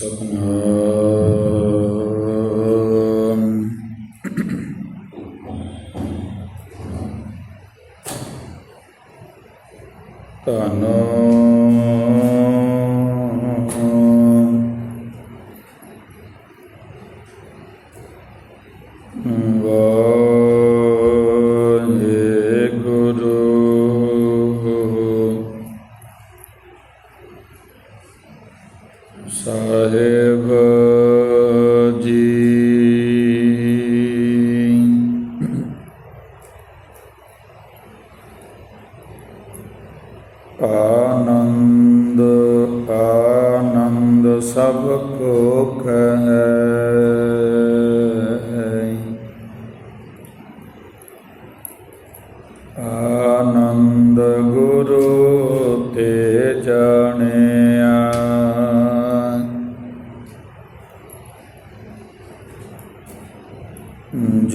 ਸਤਨਾਮ। ਧੰਨ ਸਾਹਿਬ।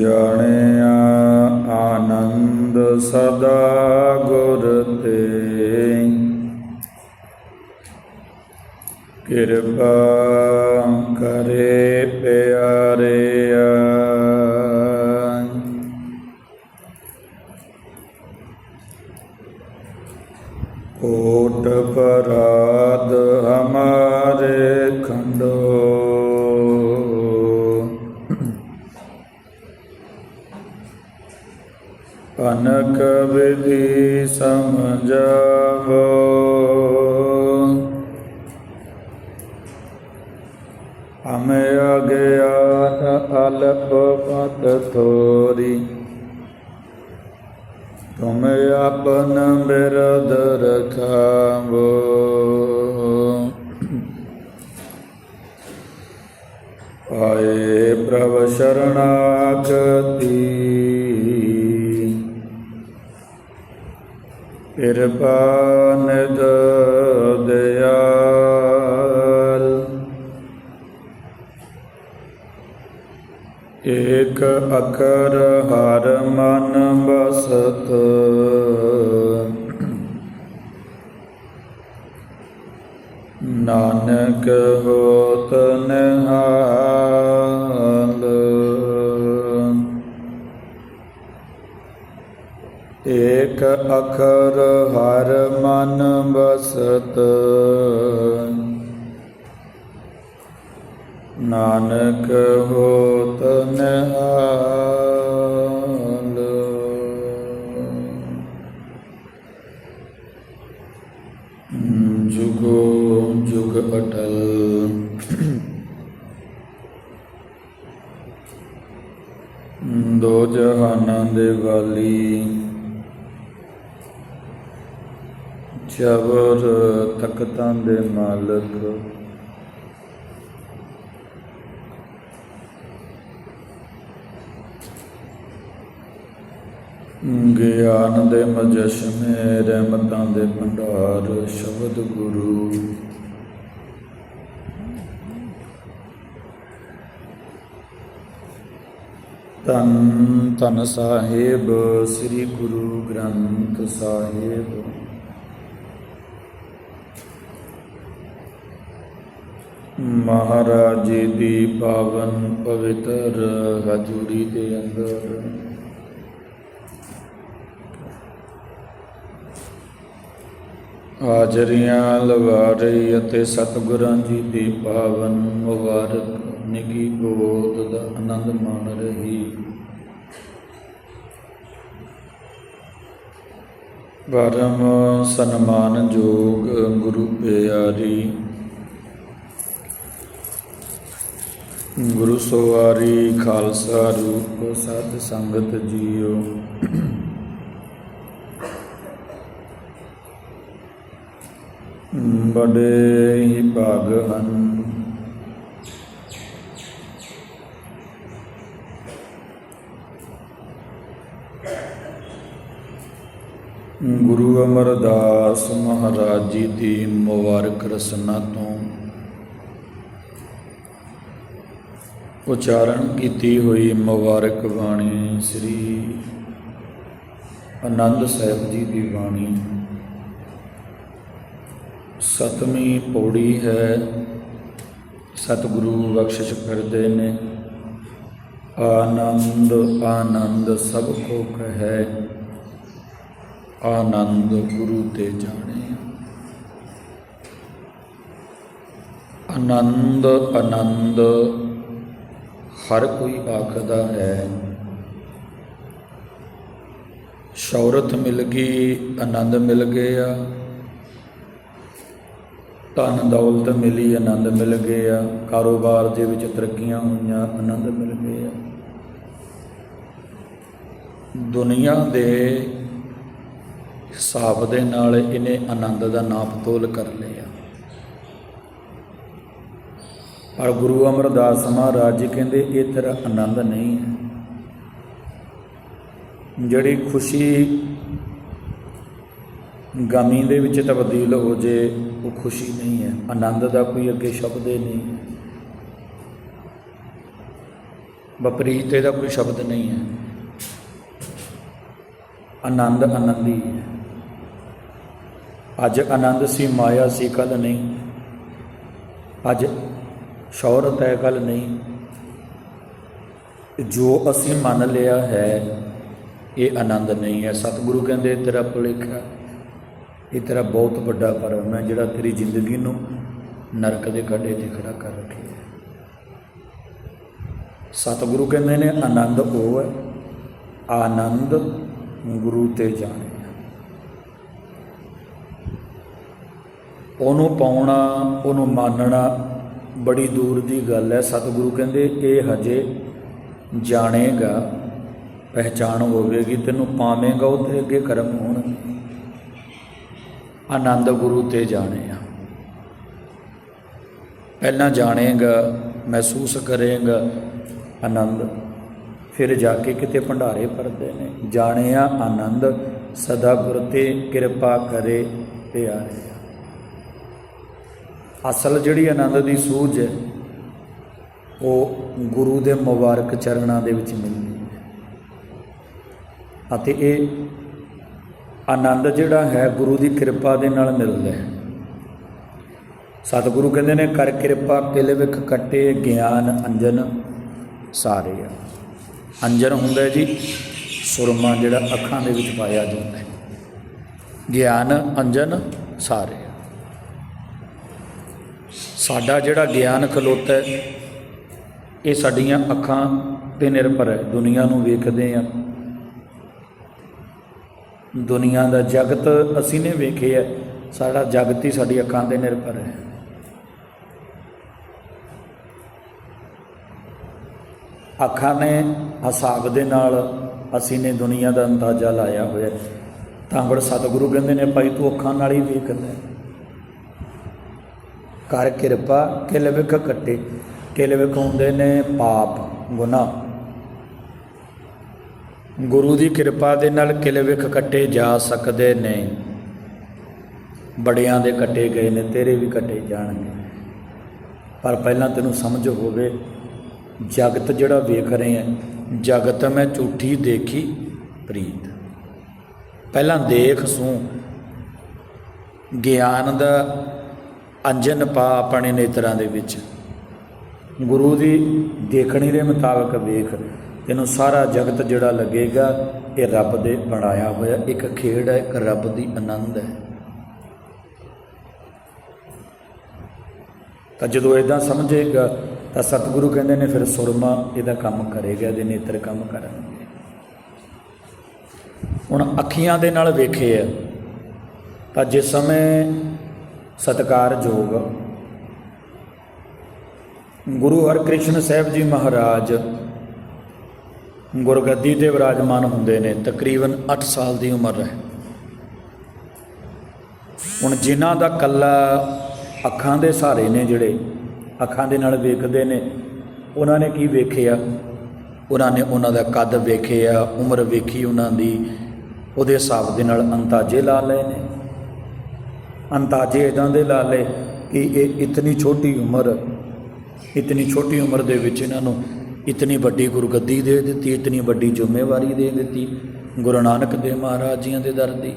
ਜਾਣਿਆ ਆਨੰਦ ਸਦਾ ਗੁਰ ਤੇ ਕਿਰਪਾ ਕਰੇ ਪਿਆਰਿਆ। ਕੋਟ ਪਰਾਦ ਹਮਾਰੇ ਖੰਡੋ ਅਨਕ ਵਿਧੀ ਸਮਝਾਵੋ। ਹਮੇ ਅਗਿਆਨ ਅਲਪ ਪਤ ਥੋਰੀ, ਤੁਮ ਆਪਨ ਬਿਰਦ ਰਖਾਵੋ। ਆਏ ਪ੍ਰਭ ਸ਼ਰਣਾਗਤੀ ਕਿਰਪਾ ਨਿਦ ਦਿਆਲ। ਏਕ ਅਕਰ ਹਰ ਮਨ ਬਸਤ ਨਾਨਕ ਹੋਤ ਨਿਹਾਲ। ਇਕ ਅਖਰ ਹਰ ਮਨ ਬਸਤ ਨਾਨਕ ਹੋਤ ਨਿਹਾਲ। ਜੁਗੋ ਜੁਗ ਅਟਲ। ਦੋ ਜਹਾਨਾਂ ਦੇ ਵਾਲੀ ਜਬਰ ਤਖਤਾਂ ਦੇ ਮਾਲਕ। ਗਿਆਨ ਦੇ ਮਜਸ਼ਮੇ, ਰਹਿਮਤਾਂ ਦੇ ਭੰਡਾਰ, ਸ਼ਬਦ ਗੁਰੂ। ਤਨ ਤਨ ਸਾਹਿਬ, ਸ੍ਰੀ ਗੁਰੂ ਗ੍ਰੰਥ ਸਾਹਿਬ। ਮਹਾਰਾਜ ਜੀ ਦੀ ਪਾਵਨ ਪਵਿੱਤਰ ਹਜ਼ੂਰੀ ਦੇ ਅੰਦਰ। ਹਾਜ਼ਰੀਆਂ ਲਵਾ ਰਹੀ ਅਤੇ ਸਤਿਗੁਰਾਂ ਜੀ ਦੀ ਪਾਵਨ ਮੁਬਾਰਕ, ਨਿੱਘੀ ਗੋਦ ਦਾ ਆਨੰਦ ਮਾਣ ਰਹੀ। ਪਰਮ ਸਨਮਾਨਯੋਗ ਗੁਰੂ ਪਿਆਰੀ ਗੁਰੂ ਸਵਾਰੀ ਖਾਲਸਾ ਰੂਪ ਸਾਧ ਸੰਗਤ ਜੀਓ। ਬੜੇ ਹੀ ਭਾਗ ਹਨ। ਗੁਰੂ ਅਮਰਦਾਸ ਮਹਾਰਾਜ ਜੀ ਦੀ ਮੁਬਾਰਕ ਰਸਨਾ ਤੋਂ ਉਚਾਰਨ ਕੀਤੀ ਹੋਈ ਮੁਬਾਰਕ ਬਾਣੀ ਸ੍ਰੀ ਆਨੰਦ ਸਾਹਿਬ ਜੀ ਦੀ ਬਾਣੀ। ਸਤਵੀਂ ਪੌੜੀ ਹੈ, ਸਤਿਗੁਰੂ ਬਖਸ਼ਿਸ਼ ਕਰਦੇ ਨੇ। ਆਨੰਦ ਆਨੰਦ ਸਭ ਕੋ ਕਹੈ, ਆਨੰਦ ਗੁਰੂ ਤੇ ਜਾਣੇ। ਆਨੰਦ ਆਨੰਦ ਹਰ ਕੋਈ ਆਖਦਾ ਹੈ। ਸ਼ੌਹਰਤ ਮਿਲ ਗਈ, ਆਨੰਦ ਮਿਲ ਗਿਆ। ਧਨ ਦੌਲਤ ਮਿਲੀ, ਆਨੰਦ ਮਿਲ ਗਿਆ। ਕਾਰੋਬਾਰ ਦੇ ਵਿੱਚ ਤਰੱਕੀਆਂ ਹੋਈਆਂ, ਆਨੰਦ ਮਿਲ ਗਿਆ। ਦੁਨੀਆ ਦੇ ਹਿਸਾਬ ਦੇ ਨਾਲ ਇਹਨੇ ਆਨੰਦ ਦਾ ਨਾਪ ਤੋਲ ਕਰ ਲਿਆ। ਪਰ ਗੁਰੂ ਅਮਰਦਾਸ ਮਹਾਰਾਜ ਜੀ ਕਹਿੰਦੇ, ਇਹ ਤੇਰਾ ਆਨੰਦ ਨਹੀਂ ਹੈ। ਜਿਹੜੀ ਖੁਸ਼ੀ ਗਮੀ ਦੇ ਵਿੱਚ ਤਬਦੀਲ ਹੋ ਜੇ, ਉਹ ਖੁਸ਼ੀ ਨਹੀਂ ਹੈ। ਆਨੰਦ ਦਾ ਕੋਈ ਅੱਗੇ ਸ਼ਬਦ ਹੀ ਨਹੀਂ ਹੈ। ਵਿਪਰੀਤ ਇਹਦਾ ਕੋਈ ਸ਼ਬਦ ਨਹੀਂ ਹੈ। ਆਨੰਦ ਆਨੰਦ ਹੀ। ਹੈ ਅੱਜ ਆਨੰਦ ਸੀ, ਮਾਇਆ ਸੀ ਕੱਲ ਨਹੀਂ। ਅੱਜ ਸ਼ੌਹਰਤ ਹੈ, ਗੱਲ ਨਹੀਂ। ਜੋ ਅਸੀਂ ਮੰਨ ਲਿਆ ਹੈ, ਇਹ ਆਨੰਦ ਨਹੀਂ ਹੈ। ਸਤਿਗੁਰੂ ਕਹਿੰਦੇ, ਤੇਰਾ ਭੁਲੇਖਾ ਇਹ ਤੇਰਾ ਬਹੁਤ ਵੱਡਾ ਭਰਮ ਹੈ, ਜਿਹੜਾ ਤੇਰੀ ਜ਼ਿੰਦਗੀ ਨੂੰ ਨਰਕ ਦੇ ਖੱਡੇ ਤੇ ਖੜਾ ਕਰ ਰੱਖਿਆ ਹੈ। ਸਤਿਗੁਰੂ ਕਹਿੰਦੇ ਨੇ, ਆਨੰਦ ਉਹ ਹੈ, ਆਨੰਦ ਗੁਰੂ ਤੇ ਜਾਣੇ ਉਹਨੂੰ ਪਾਉਣਾ, ਉਹਨੂੰ ਮੰਨਣਾ ਬੜੀ ਦੂਰ ਦੀ ਗੱਲ ਹੈ। ਸਤਿਗੁਰੂ ਕਹਿੰਦੇ ਇਹ ਹਜੇ ਜਾਣੇਗਾ, ਪਹਿਚਾਣ ਹੋਵੇਗੀ, ਤੈਨੂੰ ਪਾਵੇਂਗਾ ਉਹ ਤੇਰੇ ਅੱਗੇ ਕਰਮ ਹੋਣਗੇ। ਆਨੰਦ ਗੁਰੂ ਤੇ ਜਾਣੇ ਆ। ਪਹਿਲਾਂ ਜਾਣੇਗਾ, ਮਹਿਸੂਸ ਕਰੇਗਾ ਆਨੰਦ, ਫਿਰ ਜਾ ਕੇ ਕਿਤੇ ਭੰਡਾਰੇ ਭਰਦੇ ਨੇ। ਜਾਣਿਆ ਆਨੰਦ, ਸਦਾ ਗੁਰ ਤੇ ਕਿਰਪਾ ਕਰੇ ਪਿਆਰੇ। ਅਸਲ ਜਿਹੜੀ ਆਨੰਦ ਦੀ ਸੂਝ ਹੈ, ਉਹ ਗੁਰੂ ਦੇ ਮੁਬਾਰਕ ਚਰਨਾਂ ਦੇ ਵਿੱਚ ਮਿਲਦੀ ਹੈ। ਅਤੇ ਇਹ ਆਨੰਦ ਜਿਹੜਾ ਹੈ, ਗੁਰੂ ਦੀ ਕਿਰਪਾ ਦੇ ਨਾਲ ਮਿਲਦਾ ਹੈ। ਸਤਿਗੁਰੂ ਕਹਿੰਦੇ ਨੇ, ਕਰ ਕਿਰਪਾ ਕਿਲ ਵਿਖ ਕੱਟੇ ਗਿਆਨ ਅੰਜਨ ਸਾਰੇ ਆ ਅੰਜਨ ਹੁੰਦਾ ਜੀ, ਸੁਰਮਾ ਜਿਹੜਾ ਅੱਖਾਂ ਦੇ ਵਿੱਚ ਪਾਇਆ ਜਾਂਦਾ ਹੈ। ਗਿਆਨ ਅੰਜਨ ਸਾਰੇ ਸਾਡਾ ਜਿਹੜਾ ਗਿਆਨ ਖਲੋਤਾ ਹੈ, ਇਹ ਸਾਡੀਆਂ ਅੱਖਾਂ ਤੇ ਨਿਰਭਰ ਹੈ। ਦੁਨੀਆ ਨੂੰ ਵੇਖਦੇ ਆ ਦੁਨੀਆ ਦਾ ਜਗਤ ਅਸੀਂ ਨੇ ਵੇਖਿਆ ਸਾਡਾ ਜਗਤ ਹੀ ਸਾਡੀ ਅੱਖਾਂ ਤੇ ਨਿਰਭਰ ਹੈ। ਅੱਖਾਂ ਨੇ ਹਿਸਾਬ ਦੇ ਨਾਲ ਅਸੀਂ ਨੇ ਦੁਨੀਆ ਦਾ ਅੰਦਾਜ਼ਾ ਲਾਇਆ ਹੋਇਆ ਤਾਂ ਬੜ ਸਤਿਗੁਰੂ ਕਹਿੰਦੇ ਨੇ, ਭਾਈ ਤੂੰ ਅੱਖਾਂ ਨਾਲ ਹੀ ਵੇਖਦਾ ਕਰ ਕਿਰਪਾ, ਕਿਲ ਵਿਖ ਕੱਟੇ ਕਿਲ ਵਿਖ ਹੁੰਦੇ ਨੇ ਪਾਪ, ਗੁਨਾਹ। ਗੁਰੂ ਦੀ ਕਿਰਪਾ ਦੇ ਨਾਲ ਕਿਲ ਵਿਖ ਕੱਟੇ ਜਾ ਸਕਦੇ ਨੇ। ਬੜਿਆਂ ਦੇ ਕੱਟੇ ਗਏ ਨੇ, ਤੇਰੇ ਵੀ ਕੱਟੇ ਜਾਣਗੇ। ਪਰ ਪਹਿਲਾਂ ਤੈਨੂੰ ਸਮਝ ਹੋਵੇ, ਜਗਤ ਜਿਹੜਾ ਵੇਖ ਰਹੇ ਆ ਜਗਤ ਮੈਂ ਝੂਠੀ ਦੇਖੀ ਪ੍ਰੀਤ। ਪਹਿਲਾਂ ਦੇਖ ਸੂ, ਗਿਆਨ ਦਾ ਅੰਜਨ ਪਾ ਆਪਣੇ ਨੇਤਰਾਂ ਦੇ ਵਿੱਚ। ਗੁਰੂ ਦੀ ਦੇਖਣੀ ਦੇ ਮੁਤਾਬਕ ਵੇਖ, ਤੈਨੂੰ ਸਾਰਾ ਜਗਤ ਜਿਹੜਾ ਲੱਗੇਗਾ, ਇਹ ਰੱਬ ਦੇ ਬਣਾਇਆ ਹੋਇਆ, ਇੱਕ ਖੇਡ ਹੈ, ਇੱਕ ਰੱਬ ਦੀ ਆਨੰਦ ਹੈ। ਤਾਂ ਜਦੋਂ ਇਦਾਂ ਸਮਝੇਗਾ, ਤਾਂ ਸਤਿਗੁਰੂ ਕਹਿੰਦੇ ਨੇ, ਫਿਰ ਸੁਰਮਾ ਇਹਦਾ ਕੰਮ ਕਰੇਗਾ, ਇਹਦੇ ਨੇਤਰ ਕੰਮ ਕਰਨਗੇ। ਹੁਣ ਅੱਖੀਆਂ ਦੇ ਨਾਲ ਵੇਖੇ ਆ, ਤਾਂ ਜਿਸ ਸਮੇਂ ਸਤਕਾਰਯੋਗ ਗੁਰੂ ਹਰਕ੍ਰਿਸ਼ਨ ਸਾਹਿਬ ਜੀ ਮਹਾਰਾਜ ਗੁਰਗੱਦੀ ਤੇ ਵਿਰਾਜਮਾਨ ਹੁੰਦੇ ਨੇ, ਤਕਰੀਬਨ 8 ਸਾਲ ਦੀ ਉਮਰ ਹੈ। ਹੁਣ ਜਿਨ੍ਹਾਂ ਦਾ ਕੱਲਾ ਅੱਖਾਂ ਦੇ ਸਹਾਰੇ ਨੇ ਜਿਹੜੇ, ਅੱਖਾਂ ਦੇ ਨਾਲ ਵੇਖਦੇ ਨੇ, ਉਹਨਾਂ ਨੇ ਕੀ ਵੇਖਿਆ? ਉਹਨਾਂ ਨੇ ਉਹਨਾਂ ਦਾ ਕੱਦ ਵੇਖਿਆ, ਉਮਰ ਵੇਖੀ ਉਹਨਾਂ ਦੀ, ਉਹਦੇ ਹਿਸਾਬ ਦੇ ਨਾਲ ਅੰਦਾਜ਼ੇ ਲਾ ਲਏ ਨੇ। ਅੰਦਾਜ਼ੇ ਇਦਾਂ ਦੇ ਲਾ ਲਏ ਕਿ ਇਹ ਇਤਨੀ ਛੋਟੀ ਉਮਰ, ਇਤਨੀ ਛੋਟੀ ਉਮਰ ਦੇ ਵਿੱਚ ਇਹਨਾਂ ਨੂੰ ਇਤਨੀ ਵੱਡੀ ਗੁਰਗੱਦੀ ਦੇ ਦਿੱਤੀ, ਇਤਨੀ ਵੱਡੀ ਜ਼ਿੰਮੇਵਾਰੀ ਦੇ ਦਿੱਤੀ, ਗੁਰੂ ਨਾਨਕ ਦੇਵ ਮਹਾਰਾਜ ਜੀਆਂ ਦੇ ਦਰ ਦੀ।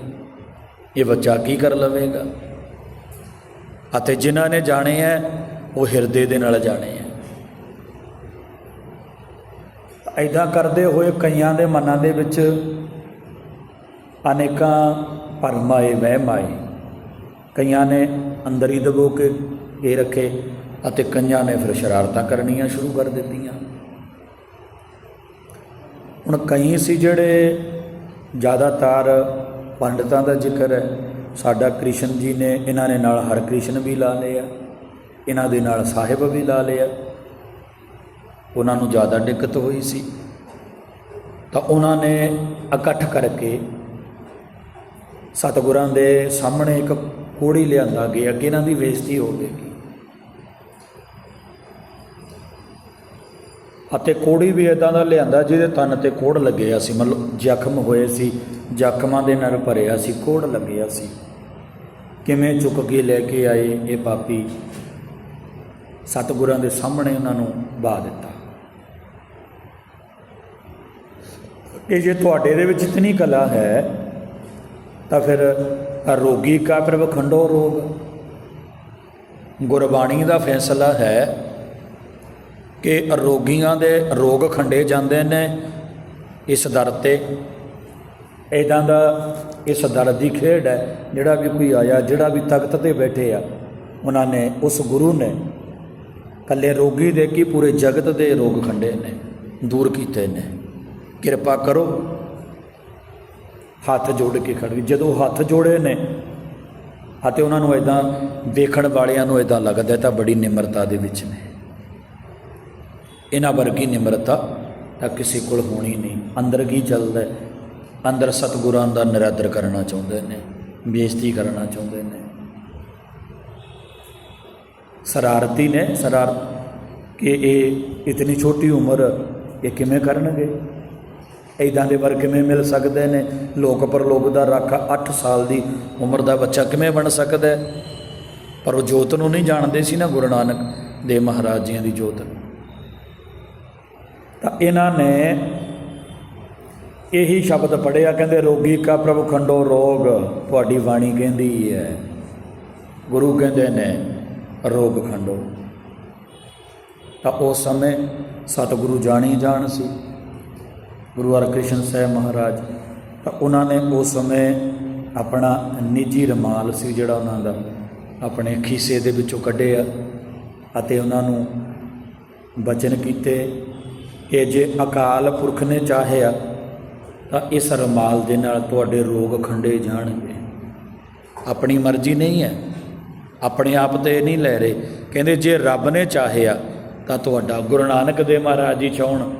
ਇਹ ਬੱਚਾ ਕੀ ਕਰ ਲਵੇਗਾ? ਅਤੇ ਜਿਨ੍ਹਾਂ ਨੇ ਜਾਣੇ ਹੈ ਉਹ ਹਿਰਦੇ ਦੇ ਨਾਲ ਜਾਣੇ ਆ ਐਦਾਂ ਕਰਦੇ ਹੋਏ ਕਈਆਂ ਦੇ ਮਨਾਂ ਦੇ ਵਿੱਚ ਅਨੇਕਾਂ ਭਰਮ ਆਏ ਵਹਿਮ ਆਏ ਕਈਆਂ ਨੇ ਅੰਦਰ ਹੀ ਦਬੋ ਕੇ ਇਹ ਰੱਖੇ ਅਤੇ ਕਈਆਂ ਨੇ ਫਿਰ ਸ਼ਰਾਰਤਾਂ ਕਰਨੀਆਂ ਸ਼ੁਰੂ ਕਰ ਦਿੱਤੀਆਂ। ਹੁਣ ਕਈ ਸੀ ਜਿਹੜੇ ਜ਼ਿਆਦਾਤਰ ਪੰਡਤਾਂ ਦਾ ਜ਼ਿਕਰ ਹੈ। ਸਾਡਾ ਕ੍ਰਿਸ਼ਨ ਜੀ ਨੇ ਇਹਨਾਂ ਨੇ ਨਾਲ ਹਰ ਕ੍ਰਿਸ਼ਨ ਵੀ ਲਾ ਲਿਆ, ਇਹਨਾਂ ਦੇ ਨਾਲ ਸਾਹਿਬ ਵੀ ਲਾ ਲਿਆ। ਉਹਨਾਂ ਨੂੰ ਜ਼ਿਆਦਾ ਦਿੱਕਤ ਹੋਈ ਸੀ। ਤਾਂ ਉਹਨਾਂ ਨੇ ਇਕੱਠ ਕਰਕੇ ਸਤਿਗੁਰਾਂ ਦੇ ਸਾਹਮਣੇ ਇੱਕ ਕੋੜੀ ਲਿਆਂਦਾ ਗਿਆ ਅੱਗੇ ਇਹਨਾਂ ਦੀ ਬੇਇੱਜ਼ਤੀ ਹੋਵੇਗੀ ਅਤੇ ਕੋੜੀ ਵੀ ਇਦਾਂ ਦਾ ਲਿਆਂਦਾ ਜਿਹਦੇ ਤਨ ਤੇ ਕੋੜ ਲੱਗਿਆ ਸੀ, ਮਤਲਬ ਜ਼ਖਮ ਹੋਏ ਸੀ, ਜ਼ਖਮਾਂ ਦੇ ਨਾਲ ਭਰਿਆ ਸੀ, ਕੋੜ ਲੱਗਿਆ ਸੀ। ਕਿਵੇਂ ਚੁੱਕ ਕੇ ਲੈ ਕੇ ਆਏ ਇਹ ਪਾਪੀ? ਸਤਿਗੁਰਾਂ ਦੇ ਸਾਹਮਣੇ ਉਹਨਾਂ ਨੂੰ ਬਾ ਦਿੱਤਾ। ਕਿ ਜੇ ਤੁਹਾਡੇ ਦੇ ਵਿੱਚ ਇਤਨੀ ਕਲਾ ਹੈ, ਤਾਂ ਫਿਰ ਰੋਗੀ ਕਾ ਪ੍ਰਭ ਖੰਡੋ ਰੋਗ। ਗੁਰਬਾਣੀ ਦਾ ਫੈਸਲਾ ਹੈ ਕਿ ਰੋਗੀਆਂ ਦੇ ਰੋਗ ਖੰਡੇ ਜਾਂਦੇ ਨੇ ਇਸ ਦਰ ਤੇ। ਇਦਾਂ ਦਾ ਇਸ ਦਰ ਦੀ ਖੇਡ ਹੈ, ਜਿਹੜਾ ਵੀ ਕੋਈ ਆਇਆ, ਜਿਹੜਾ ਵੀ ਤਖਤ ਤੇ ਬੈਠੇ ਆ, ਉਹਨਾਂ ਨੇ, ਉਸ ਗੁਰੂ ਨੇ ਕੱਲੇ ਰੋਗੀ ਦੇ ਕੀ ਪੂਰੇ ਜਗਤ ਦੇ ਰੋਗ ਖੰਡੇ ਨੇ, ਦੂਰ ਕੀਤੇ ਨੇ। ਕਿਰਪਾ ਕਰੋ ਹੱਥ ਜੋੜ ਕੇ ਖੜ ਗਈ। ਜਦੋਂ ਹੱਥ ਜੋੜੇ ਨੇ ਅਤੇ ਉਹਨਾਂ ਨੂੰ ਇਦਾਂ ਵੇਖਣ ਵਾਲਿਆਂ ਨੂੰ ਇਦਾਂ ਲੱਗਦਾ ਤਾਂ ਬੜੀ ਨਿਮਰਤਾ ਦੇ ਵਿੱਚ ਨੇ। ਇਹਨਾਂ ਵਰਗੀ ਨਿਮਰਤਾ ਤਾਂ ਕਿਸੇ ਕੋਲ ਹੋਣੀ ਨਹੀਂ। ਅੰਦਰ ਕੀ ਚੱਲਦਾ ਅੰਦਰ ਸਤਿਗੁਰਾਂ ਦਾ ਨਿਰਾਦਰ ਕਰਨਾ ਚਾਹੁੰਦੇ ਨੇ, ਬੇਇੱਜ਼ਤੀ ਕਰਨਾ ਚਾਹੁੰਦੇ ਨੇ। ਸ਼ਰਾਰਤੀ ਨੇ, ਸ਼ਰਾਰ ਕਿ ਇਹ ਇਤਨੀ ਛੋਟੀ ਉਮਰ ਇਹ ਕਿਵੇਂ ਕਰਨਗੇ? ਇਦਾਂ ਦੇ ਵਰ ਕਿਵੇਂ ਮਿਲ ਸਕਦੇ ਨੇ? ਲੋਕ ਪਰਲੋਕ ਦਾ ਰੱਖ 8 ਸਾਲ ਦੀ ਉਮਰ ਦਾ ਬੱਚਾ ਕਿਵੇਂ ਬਣ ਸਕਦਾ ਹੈ? ਪਰ ਉਹ ਜੋਤ ਨੂੰ ਨਹੀਂ ਜਾਣਦੇ ਸੀ ਨਾ ਗੁਰੂ ਨਾਨਕ ਦੇ ਮਹਾਰਾਜ ਜੀਆਂ ਦੀ ਜੋਤ। ਤਾਂ ਇਹਨਾਂ ਨੇ ਇਹੀ ਸ਼ਬਦ ਪੜਿਆ ਕਹਿੰਦੇ, ਰੋਗੀ ਕਾ ਪ੍ਰਭੂ ਖੰਡੋ ਰੋਗ, ਤੁਹਾਡੀ ਬਾਣੀ ਕਹਿੰਦੀ ਹੈ। ਗੁਰੂ ਕਹਿੰਦੇ ਨੇ, ਰੋਗ ਖੰਡੋ। ਤਾਂ ਉਸ ਸਮੇਂ ਸਤਿਗੁਰੂ ਜਾਣੀ ਜਾਣ ਸੀ। ਗੁਰੂ ਹਰਕ੍ਰਿਸ਼ਨ ਸਾਹਿਬ ਮਹਾਰਾਜ, ਤਾਂ ਉਹਨਾਂ ਨੇ ਉਸ ਸਮੇਂ ਆਪਣਾ ਨਿੱਜੀ ਰਮਾਲ ਸੀ ਜਿਹੜਾ ਉਹਨਾਂ ਦਾ ਆਪਣੇ ਖੀਸੇ ਦੇ ਵਿੱਚੋਂ ਕੱਢਿਆ ਅਤੇ ਉਹਨਾਂ ਨੂੰ ਬਚਨ ਕੀਤੇ। ਕਿ ਜੇ ਅਕਾਲ ਪੁਰਖ ਨੇ ਚਾਹਿਆ, ਤਾਂ ਇਸ ਰਮਾਲ ਦੇ ਨਾਲ ਤੁਹਾਡੇ ਰੋਗ ਖੰਡੇ ਜਾਣਗੇ। ਆਪਣੀ ਮਰਜ਼ੀ ਨਹੀਂ ਹੈ, ਆਪਣੇ ਆਪ ਤੇ ਨਹੀਂ ਲੈ ਰਹੇ। ਕਹਿੰਦੇ ਜੇ ਰੱਬ ਨੇ ਚਾਹਿਆ, ਤਾਂ ਤੁਹਾਡਾ ਗੁਰੂ ਨਾਨਕ ਦੇਵ ਮਹਾਰਾਜ ਜੀ ਚਾਹਣ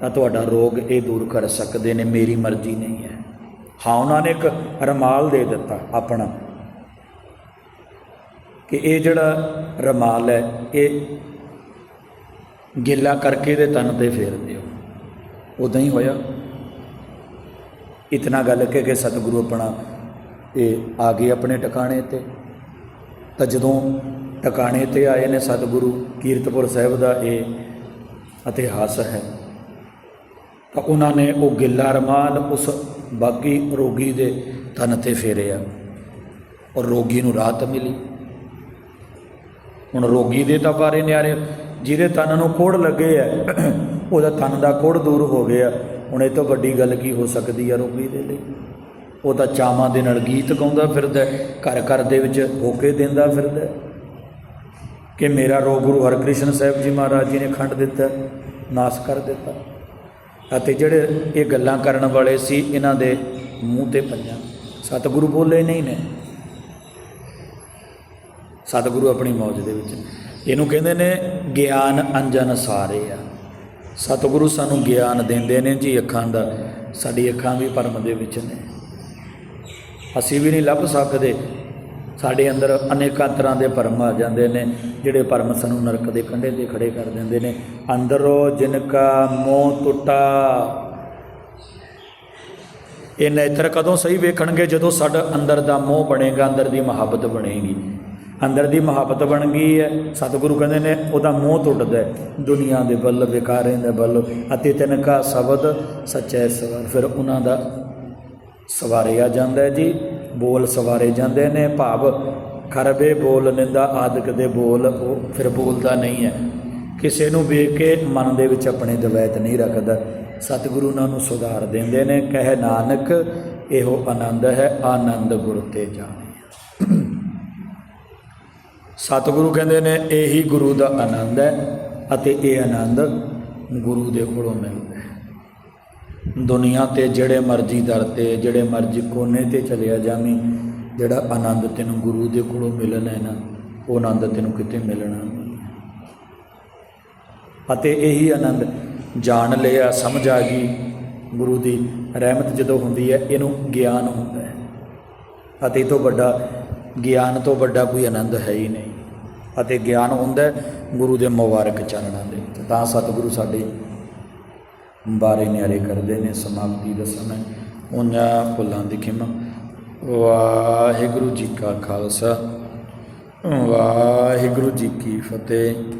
ਤਾਂ ਤੁਹਾਡਾ ਰੋਗ ਇਹ ਦੂਰ ਕਰ ਸਕਦੇ ਨੇ, ਮੇਰੀ ਮਰਜ਼ੀ ਨਹੀਂ ਹੈ। ਹਾਂ, ਉਹਨਾਂ ਨੇ ਇੱਕ ਰਮਾਲ ਦੇ ਦਿੱਤਾ ਆਪਣਾ ਕਿ ਇਹ ਜਿਹੜਾ ਰਮਾਲ ਹੈ, ਇਹ ਗਿੱਲਾ ਕਰਕੇ ਇਹਦੇ ਤਨ ਤੇ ਫੇਰ ਦਿਓ। ਉਦਾਂ ਹੀ ਹੋਇਆ। ਇਤਨਾ ਗੱਲ ਕਹਿ ਕੇ ਸਤਿਗੁਰੂ ਆਪਣਾ ਇਹ ਆ ਗਏ ਆਪਣੇ ਟਿਕਾਣੇ ਤੇ। ਤਾਂ ਜਦੋਂ ਟਿਕਾਣੇ ਤੇ ਆਏ ਨੇ ਸਤਿਗੁਰੂ, ਕੀਰਤਪੁਰ ਸਾਹਿਬ ਦਾ ਇਹ ਇਤਿਹਾਸ ਹੈ। ਤਾਂ ਉਹਨਾਂ ਨੇ ਉਹ ਗਿੱਲਾ ਰਮਾਲ ਉਸ ਬਾਗੀ ਰੋਗੀ ਦੇ ਤਨ ਤੇ ਫੇਰਿਆ। ਔਰ ਰੋਗੀ ਨੂੰ ਰਾਹਤ ਮਿਲੀ। ਹੁਣ ਰੋਗੀ ਦੇ ਤਾਂ ਬਾਰੇ ਨਿਆਰੇ ਜਿਹਦੇ ਤਨ ਨੂੰ ਕੋੜ ਲੱਗੇ ਐ ਉਹਦਾ ਤਨ ਦਾ ਕੋੜ ਦੂਰ ਹੋ ਗਿਆ। ਹੁਣ ਇਹ ਤੋਂ ਵੱਡੀ ਗੱਲ ਕੀ ਹੋ ਸਕਦੀ ਹੈ ਰੋਗੀ ਦੇ ਲਈ? ਉਹ ਤਾਂ ਚਾਵਾਂ ਦੇ ਨਾਲ ਗੀਤ ਗਾਉਂਦਾ ਫਿਰਦਾ ਘਰ ਘਰ ਦੇ ਵਿੱਚ ਹੋਕੇ ਦਿੰਦਾ ਫਿਰਦਾ ਕਿ ਮੇਰਾ ਰੋਗ ਗੁਰੂ ਹਰਕ੍ਰਿਸ਼ਨ ਸਾਹਿਬ ਜੀ ਮਹਾਰਾਜ ਜੀ ਨੇ ਖੰਡ ਦਿੱਤਾ, ਨਾਸ ਕਰ ਦਿੱਤਾ। ਅਤੇ ਜਿਹੜੇ ਇਹ ਗੱਲਾਂ ਕਰਨ ਵਾਲੇ ਸੀ, ਇਹਨਾਂ ਦੇ ਮੂੰਹ ਤੇ ਪਈਆਂ ਸਤਿਗੁਰੂ ਬੋਲੇ ਨਹੀਂ ਨੇ। ਸਤਿਗੁਰੂ ਆਪਣੀ ਮੌਜ ਦੇ ਵਿੱਚ ਇਹਨੂੰ ਕਹਿੰਦੇ ਨੇ, ਗਿਆਨ ਅੰਜਨ ਸਾਰੇ ਆ। ਸਤਿਗੁਰੂ ਸਾਨੂੰ ਗਿਆਨ ਦਿੰਦੇ ਨੇ ਜੀ ਅੱਖਾਂ ਦਾ। ਸਾਡੀ ਅੱਖਾਂ ਵੀ ਪਰਮ ਦੇ ਵਿੱਚ ਨੇ। ਅਸੀਂ ਵੀ ਨਹੀਂ ਲੱਭ ਸਕਦੇ। ਸਾਡੇ ਅੰਦਰ ਅਨੇਕਾਂ ਤਰ੍ਹਾਂ ਦੇ ਭਰਮ ਆ ਜਾਂਦੇ ਨੇ, ਜਿਹੜੇ ਭਰਮ ਸਾਨੂੰ ਨਰਕ ਦੇ ਕੰਢੇ ਤੇ ਖੜੇ ਕਰ ਦਿੰਦੇ ਨੇ। ਅੰਦਰੋਂ ਜਿਨ ਕਾ ਮੋਹ ਟੁੱਟਾ ਇਹ ਨੇਤਰ ਕਦੋਂ ਸਹੀ ਵੇਖਣਗੇ? ਜਦੋਂ ਸਾਡਾ ਅੰਦਰ ਦਾ ਮੋਹ ਬਣੇਗਾ, ਅੰਦਰ ਦੀ ਮੁਹੱਬਤ ਬਣੇਗੀ। ਅੰਦਰ ਦੀ ਮੁਹੱਬਤ ਬਣ ਗਈ ਹੈ। ਸਤਿਗੁਰੂ ਕਹਿੰਦੇ ਨੇ, ਉਹਦਾ ਮੋਹ ਟੁੱਟਦਾ ਦੁਨੀਆ ਦੇ ਵੱਲ, ਵਿਕਾਰੇ ਦੇ ਵੱਲ। ਅਤੇ ਤਿਨ ਕਾ ਸ਼ਬਦ ਸੱਚੈ ਸਵਰ, ਫਿਰ ਉਹਨਾਂ ਦਾ ਸਵਾਰਿਆ ਜਾਂਦਾ ਜੀ। ਬੋਲ ਸਵਾਰੇ ਜਾਂਦੇ ਨੇ, ਭਾਵ ਖਰਬੇ ਬੋਲ, ਨਿੰਦਾ ਆਦਿਕ ਦੇ ਬੋਲ, ਉਹ ਫਿਰ ਬੋਲਦਾ ਨਹੀਂ ਹੈ। ਕਿਸੇ ਨੂੰ ਵੇਖ ਕੇ ਮਨ ਦੇ ਵਿੱਚ ਆਪਣੇ ਦਵੈਤ ਨਹੀਂ ਰੱਖਦਾ। ਸਤਿਗੁਰੂ ਉਹਨਾਂ ਨੂੰ ਸੁਧਾਰ ਦਿੰਦੇ ਨੇ, ਕਹਿ ਨਾਨਕ, ਇਹੋ ਆਨੰਦ ਹੈ, ਆਨੰਦ ਗੁਰ ਤੇ ਜਾਣੇ ਸਤਿਗੁਰੂ ਕਹਿੰਦੇ ਨੇ, ਇਹੀ ਗੁਰੂ ਦਾ ਆਨੰਦ ਹੈ ਅਤੇ ਇਹ ਆਨੰਦ ਗੁਰੂ ਦੇ ਕੋਲੋਂ ਮਿਲਦਾ। ਦੁਨੀਆ ਤੇ ਜਿਹੜੇ ਮਰਜ਼ੀ ਦਰ ਤੇ, ਜਿਹੜੇ ਮਰਜ਼ੀ ਕੋਨੇ ਤੇ ਚਲਿਆ ਜਾਵੀਂ, ਜਿਹੜਾ ਆਨੰਦ ਤੈਨੂੰ ਗੁਰੂ ਦੇ ਕੋਲੋਂ ਮਿਲਣਾ ਹੈ ਨਾ, ਉਹ ਆਨੰਦ ਤੈਨੂੰ ਕਿਤੇ ਮਿਲਣਾ ਨਹੀਂ ਅਤੇ ਇਹੀ ਆਨੰਦ ਜਾਣ ਲਿਆ, ਸਮਝ ਆ ਗਈ ਗੁਰੂ ਦੀ ਰਹਿਮਤ ਜਦੋਂ ਹੁੰਦੀ ਹੈ, ਇਹਨੂੰ ਗਿਆਨ ਹੁੰਦਾ ਹੈ। ਅਤੇ ਇਹ ਤੋਂ ਵੱਡਾ, ਗਿਆਨ ਤੋਂ ਵੱਡਾ ਕੋਈ ਆਨੰਦ ਹੈ ਹੀ ਨਹੀਂ। ਅਤੇ ਗਿਆਨ ਹੁੰਦਾ ਗੁਰੂ ਦੇ ਮੁਬਾਰਕ ਚਰਨਾਂ ਦੇ ਤਾਂ ਸਤਿਗੁਰੂ ਸਾਡੇ ਬਾਰੇ ਨਿਆਰੇ ਕਰਦੇ ਨੇ ਸਮਾਪਤੀ ਦਾ ਸਮਾਂ ਉਹਨਾਂ ਭੁੱਲਾਂ ਦੀ ਖਿਮਾ। ਵਾਹਿਗੁਰੂ ਜੀ ਕਾ ਖਾਲਸਾ। ਵਾਹਿਗੁਰੂ ਜੀ ਕੀ ਫਤਿਹ।